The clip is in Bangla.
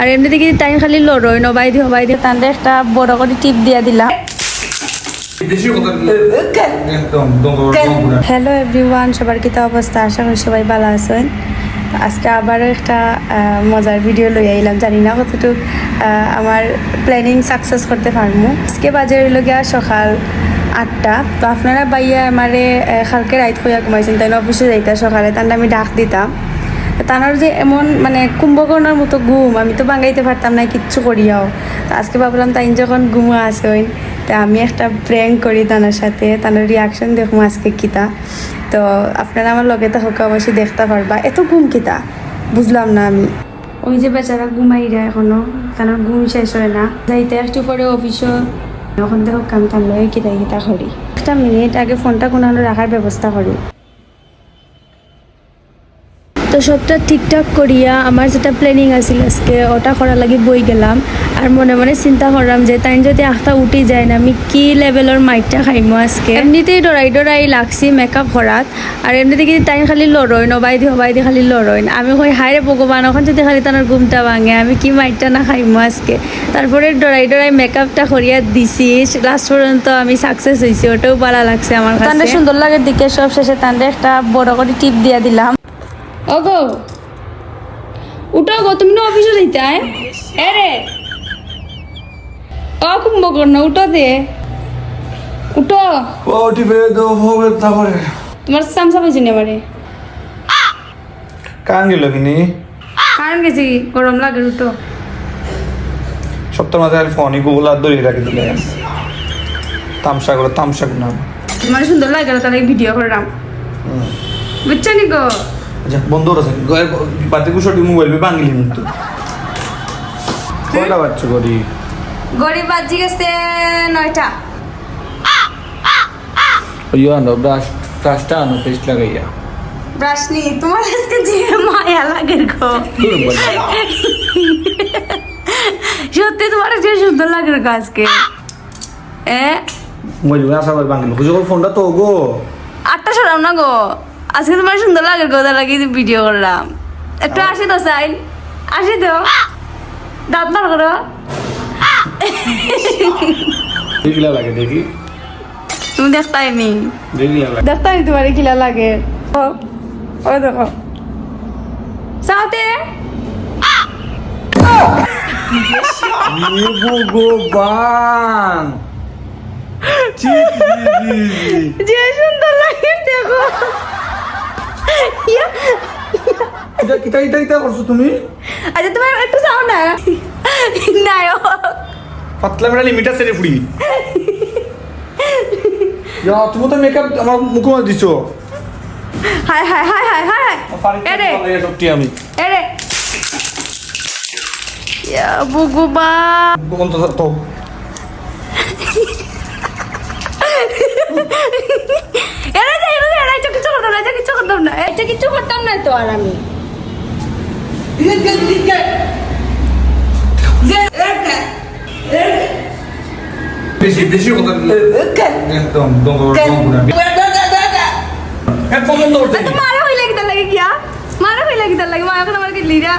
আর এমনি দেখি টাইম খালি লড়ই নবাই দিও বাই দিও তান্ডে একটা বড় করে টিপ দিয়া দিলাম। হ্যালো এভরিওয়ান সবার কিতা অবস্থা? আশা করি সবাই ভালো আছেন। আজকে আবারও একটা মজার ভিডিও লই আইলাম। জানি না কতটুকু আহ, আমার প্ল্যানিং সাকসেস করতে পারব আজকে বাজে হইল গিয়া সকাল আটটা। তো আপনারা বাইয়া আমারে খালকে কালকে রাইত হইয়া ঘুমাইছেন তাই অফিসে যাইতা সকালে তাহলে আমি ডাক দিতাম। তানোর যে এমন মানে কুম্ভকর্ণের মতো ঘুম আমি তো বাঙাইতে পারতাম না কিচ্ছু করিয়াও। তো আজকে ভাবলাম তাই যখন ঘুমো আসেন তা আমি একটা প্র্যাঙ্ক করি তানার সাথে তানোর রিয়াকশন দেখুন আজকে কিতা। তো আপনারা আমার লগে তো হোক অবশ্যই দেখতে পারবা। এত ঘুম কিতা? বুঝলাম না আমি। ওই যে বেচারা ঘুমাইরা এখনও তানোর ঘুম শেষ হয় না। যাইতে একটু পরে অফিসও এখন দেখো কাম টাম লয়ে কিতা কিতা করি। একটা মিনিট আগে ফোনটা কোনো রাখার ব্যবস্থা করি। তো সবটা ঠিকঠাক করিয়া আমার যেটা প্ল্যানিং আছিল আজকে ওটা করার লাগি বই গেলাম। আর মনে মনে চিন্তা করলাম যে তাই যদি আখটা উঠি যায় না আমি কি লেভেলের মাইটটা খাইমো আজকে? এমনিতেই ডরাই ডরাই লাগছি মেকআপ করাত আর এমনিতে কিন্তু তাই খালি লড়ই নবাই দি হবাই দি খালি লড়ই আমি কই হাইরে ভগবান এখন যদি খালি তার ঘুমটা ভাঙে আমি কি মাইটটা না খাইমো আজকে? তারপরে ডরাই ডরাই মেকআপটা করিয়া দিছি। লাস্ট পর্যন্ত আমি সাকসেস হয়েছি ওটাও ভালো লাগছে আমার কাছে। সুন্দর লাগে দিকে সব শেষে তান্ডে একটা বড় করে টিপ দিয়া দিলাম। ওগো উঠো গো তুমি না অফিসে যাইতে আয়। এ রে। ও কুম্ভকর্ণ উঠো দে। উঠো। ও টিপে দো হবে তারপরে তোমার সামসা পাইছি নি আমারে? কান গেল কিনি? কারণ গেছি গরম লাগে উঠো। সপ্তাহ মাঝে ফোনই গুগল আর দড়িয়ে রাখি দিলে। তামসা করে তামসা না তোমার সুন্দর লাগে তাহলে ভিডিও করলাম বুঝছ নি গো? আচ্ছা বন্ধু বাতি কুশটি মোবাইল পে বাঙালি কিন্তু কয়টা বাচ্চা করি বাজি গেছে নয়টা। ইয়া ব্রাশ ব্রাশটা আনো পেস্ট লাগাইয়া। ব্রাশ নি তোমার আজকে যে মায়া লাগে গো। সত্যি তোমার যে সুন্দর লাগে গো আজকে। এ? মোবাইল পে আসা বাঙালি বুঝো ফোনটা তো গো। আটটা সরাম না গো। আজকে তোমার সুন্দর লাগে গো তার লাগে ভিডিও করলাম। একটু আসি তো সাইন আসি তো। দাঁত বার করো। লাগে দেখি। তুমি দেখতাই নি। দেখতাই তোমার কিলা লাগে। ও ও দেখো। সাথে ভগবান। যে সুন্দর লাগে দেখো। এটা কিতা ইটা ইটা করছ তুমি? আচ্ছা তোমার একটু চাও না? নায়ক। পাতলা মেরা লিমিট আছে রে ফুড়ি ইয়া তুমি তো মেকআপ আমার মুখে মার দিছো। হাই হাই হাই হাই হাই এরে আমি। এরে ইয়া বুগুবা বন্ধ তো এরে যে এরে যে, এরে এটা কিছু করতাম না এটা কিছু করতাম না এটা কিছু করতাম না তো আর আমি বেশি বেশি কথা একদম দম দম একদম বন্ধ করতে তো মারা হইলে কিতা লাগে কিয়া মারা হইলে কিতা লাগে মারা করে আমার কি লিরা